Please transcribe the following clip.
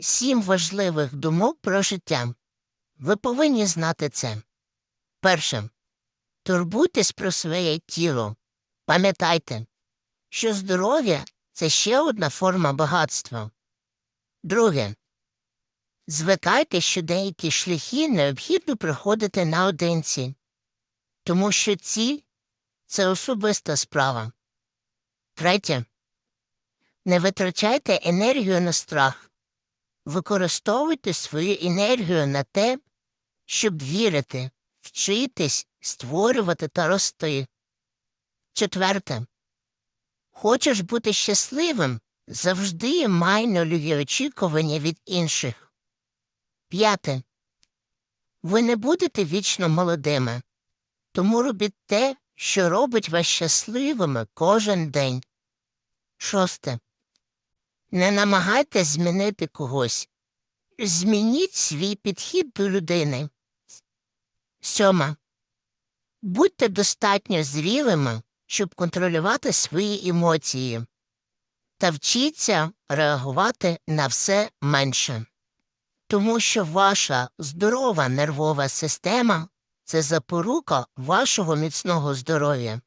сім важливих думок про життя. Ви повинні знати це. Перше. Турбуйтесь про своє тіло. Пам'ятайте, що здоров'я це ще одна форма багатства. Друге. Звикайте, що деякі шляхи необхідно проходити наодинці, тому що ці це особиста справа. Третє. Не витрачайте енергію на страх. Використовуйте свою енергію на те, щоб вірити, вчитись, створювати та рости. Четверте. Хочеш бути щасливим, завжди май нульові очікування від інших. П'яте. Ви не будете вічно молодими, тому робіть те, що робить вас щасливими кожен день. Шосте. Не намагайтесь змінити когось. Змініть свій підхід до людини. Сьома. Будьте достатньо зрілими, щоб контролювати свої емоції. Та вчіться реагувати на все менше. Тому що ваша здорова нервова система це запорука вашого міцного здоров'я.